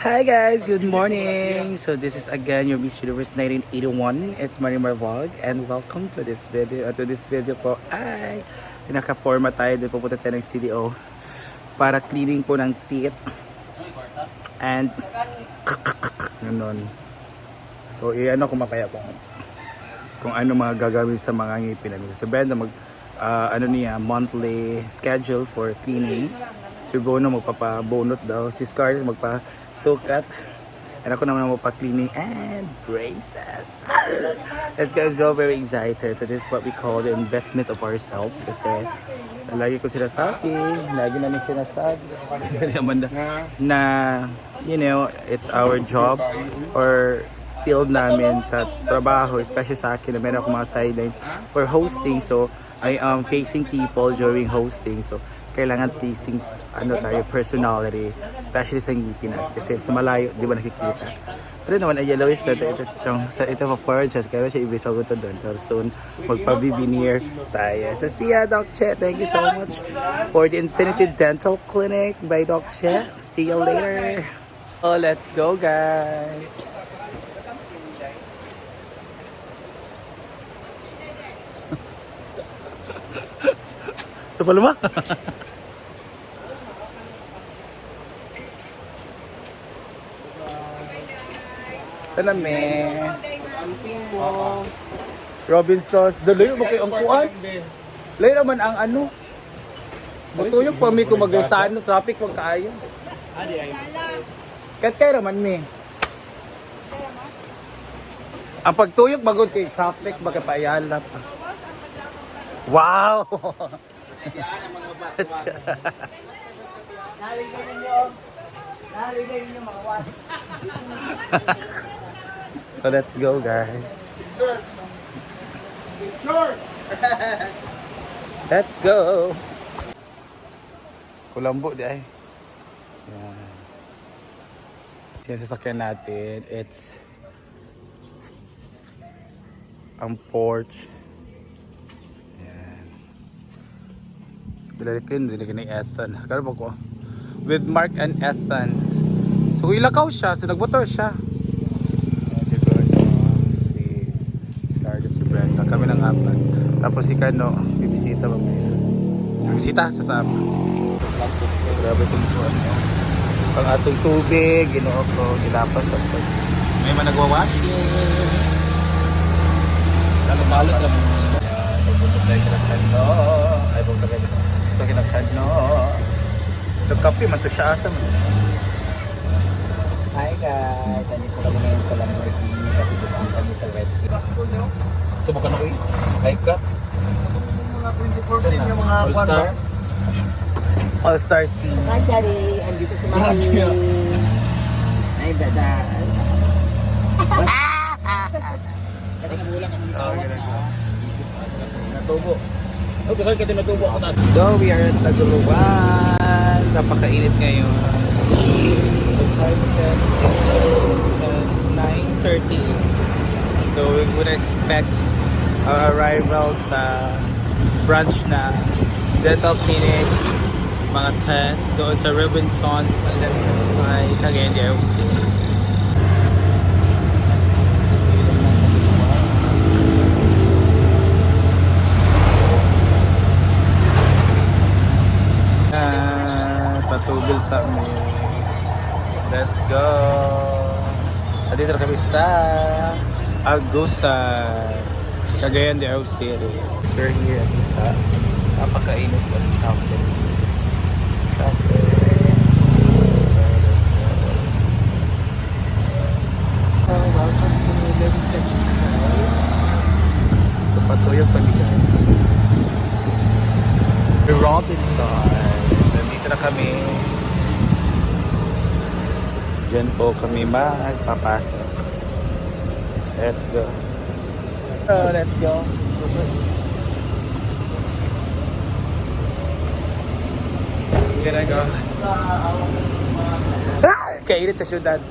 Hi guys, good morning. So this is again your Miss Universe 1981. It's Marimar Vlog and welcome to this video. Uh, to this video po ay naka-forma tayo. Doon pupunta tayo ng CDO para cleaning po ng teeth. And ganun. So i-ano ko makaya po kung ano mga gagawin sa mga ngipin namin. So, si Brenda mag ah, ano niya monthly schedule for cleaning. Si Bono magpapabunot daw. Si Scarlett magpasukat. And ako naman magpa-cleaning and braces. Let's go. So very excited. So this is what we call the investment of ourselves. Kasi lagi ko sinasabi, lagi namin sinasabi, Amanda, na, you know, it's our job or field namin sa trabaho, especially sa akin na meron akong mga sidelines for hosting. So, I am facing people during hosting. So, kailangan pleasing ano tayo, personality, especially sa ngipin natin. Kasi sa malayo, di ba nakikita. Pero naman, ay yellowish na ito. Ito, strong, sa ito pa forward siya. Kaya siya ibitaw ko ito doon. So soon, magpa-veneer tayo. So see ya, Doc Che. Thank you so much for the Infinity Dental Clinic by Doc Che. See you later. Oh, let's go, guys. Sa paluma? Ito na, me. Robinsons. Dalayo ba kayo ang kuwan? Layo naman ang ano. Matuyog pa mi kung mag-saan no traffic wag kaayo. Kat kayo naman mi. Ang pagtuyok bagod kay traffic baka paayala pa. Wow! That's So let's go guys. Let's go. Kulambo di ay. Yan. Yan sasakyan natin. It's ang porch. Yan. Bilalik ko yun, bilalik ni Ethan. Karo ba ko? With Mark and Ethan. So ilakaw siya, so nagmotor siya. Yan, Si Bruno, si Scarlett, si Apat. Tapos si Kano, bibisita ba may Bibisita sa sama. So, grabe itong buwan. Pang atong tubig, ginoo ko, gilapas sa pag. May man nagwa-washing. Kalo balot lang. Pagbutok tayo kinagkan no. Ay, pagbutok tayo ito kinagkan no. Nagkape man to siya asa man. Hi guys! Andito kami ngayon sa Lamborghini kasi dumaan kami sa Red Hills. Subukan ako eh. Hike ka. Mga 2014 yung mga All Star. All Star C. Hi Daddy! Andito si Mami! Hi Dada! Natubo. Okay, kaya kita natubo ako. So, we are at Taguluan. Napakainit ngayon. So, we would expect our arrival sa branch na dental clinics mga 10 doon sa Robinsons and then may Cagayan de Oro City. Ah, patugil sa amin. Let's go! Nandito na kami sa Agusa, Cagayan de Oro City. We're here at Isa. Napakainit ng traffic. Traffic. Go. Oh, welcome to Limited So, patuyog kami guys. The Robinsons. Nandito na kami. Diyan po kami magpapasok. Let's go. Oh, let's go. Gonna go. Ah! Kainit sa syudad.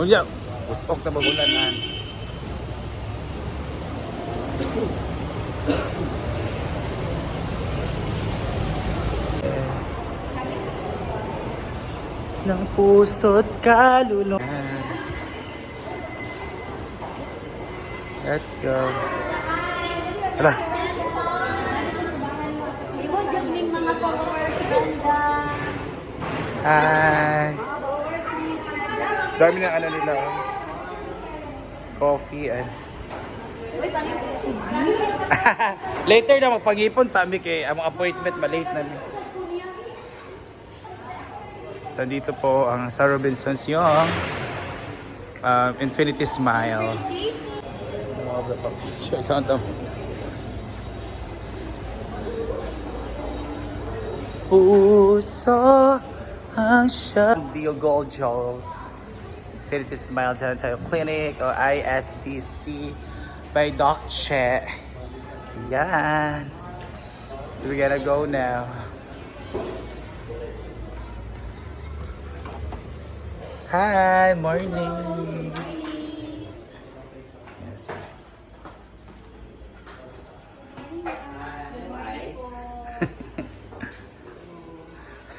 Unya, usok na magulanan. ng puso't kaluluwa. Let's go. Ganda. Hi. Dami ng ano nila. oh. Coffee and... Later na magpag-ipon sabi kay among appointment malate na. ni. So dito po ang sa Robinsons yung um, Infinity Smile. Saan to? Puso ang siya. Dio Gold Jewels. Infinity Smile Dental Clinic o ISDC by Doc Che. Yan. So we gotta go now. Hi, morning.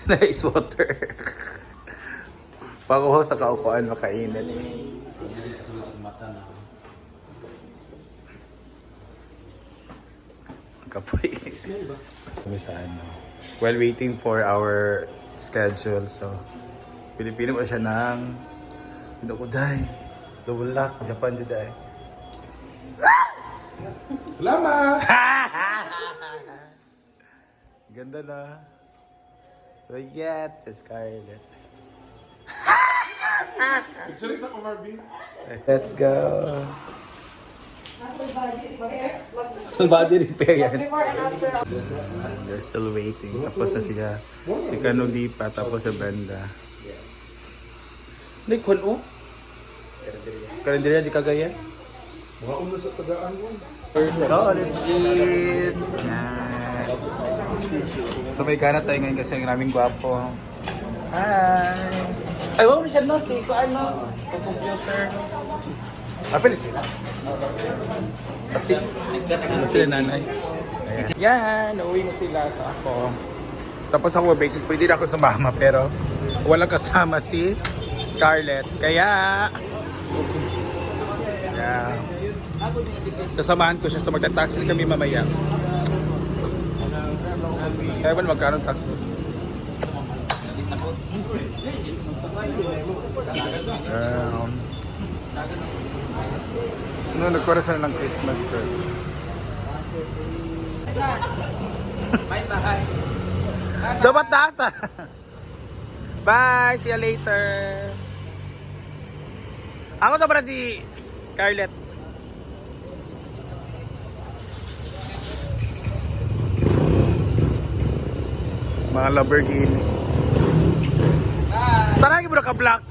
nice water. Pag-uho sa kaupuan, makainit. Kapoy. Kami sa ano. While waiting for our schedule, so Pilipino pa siya ng ko. Double lock, Japan dahil. Salamat! Ganda na. So yeah, the Scarlet. Picture sa Marvin. Let's go. Full body repair yan. They're still waiting. Tapos na siya. Si Kanulipa, tapos si Brenda. Hindi, kun o? Kalendarya di kagaya? Mga una sa tagaan mo. So, let's eat! Yan. So, may gana tayo ngayon kasi ang raming gwapo. Hi! Ay, wala siya no, si ko ano, computer. Apel sila. Pati. Ano sila nanay? Yan, nauwi na sila sa ako. Tapos ako basis, pwede na ako sumama pero walang kasama si Scarlett. Kaya, yeah. Sasamahan ko siya sa magta-taxi kami mamaya. Ba magkano ang taxi? Um, no, nagkorasan ng Christmas tree. Bye bye. Dapat nasa. Bye, see you later. Ako sa para si Scarlett. Mga Lamborghini. Tara, mo na ka-black.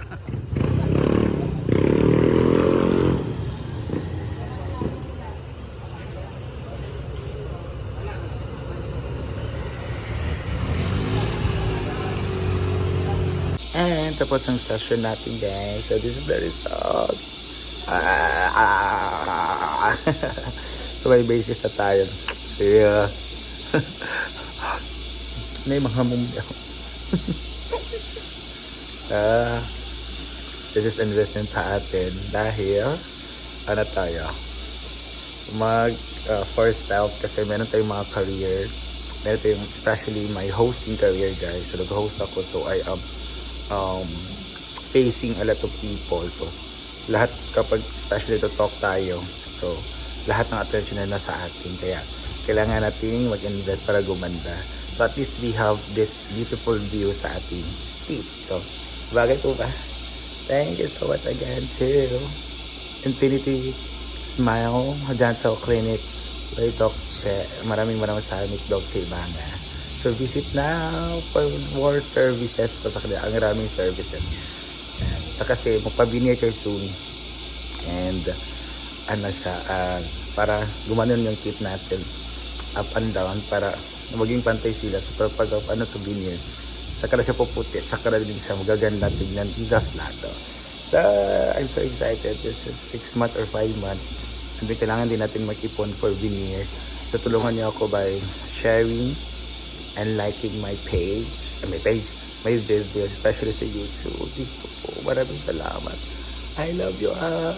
And tapos ang session natin guys. So this is the result. Ah, so may basis na tayo. Yeah. May mga mumyaw. Ah, this is investment sa atin dahil ano tayo? Mag uh, for self kasi meron tayong mga career. Meron tayong especially my hosting career guys. So nag-host ako. So I am um, facing a lot of people. So lahat kapag especially to talk tayo so lahat ng attention na nasa atin. Kaya kailangan natin mag-invest para gumanda so at least we have this beautiful view sa ating feet. So bagay po ba? Thank you so much again to Infinity Smile Dental Clinic by Doc Che. Maraming maraming salamat Doc Che Ibanga. So visit now for more services pa sa kanila. Ang maraming services. Yan. sa kasi magpabinir kayo soon. And ano siya ah, para gumanon yung tip natin up and down para maging pantay sila sa pag ano sa veneer saka na siya puputi saka na din siya magaganda tignan tigas lahat oh. so I'm so excited this is 6 months or 5 months and kailangan din natin mag-ipon for veneer so tulungan niyo ako by sharing and liking my page uh, my page may video, especially sa YouTube. Dito po. Maraming salamat. I love you, ah.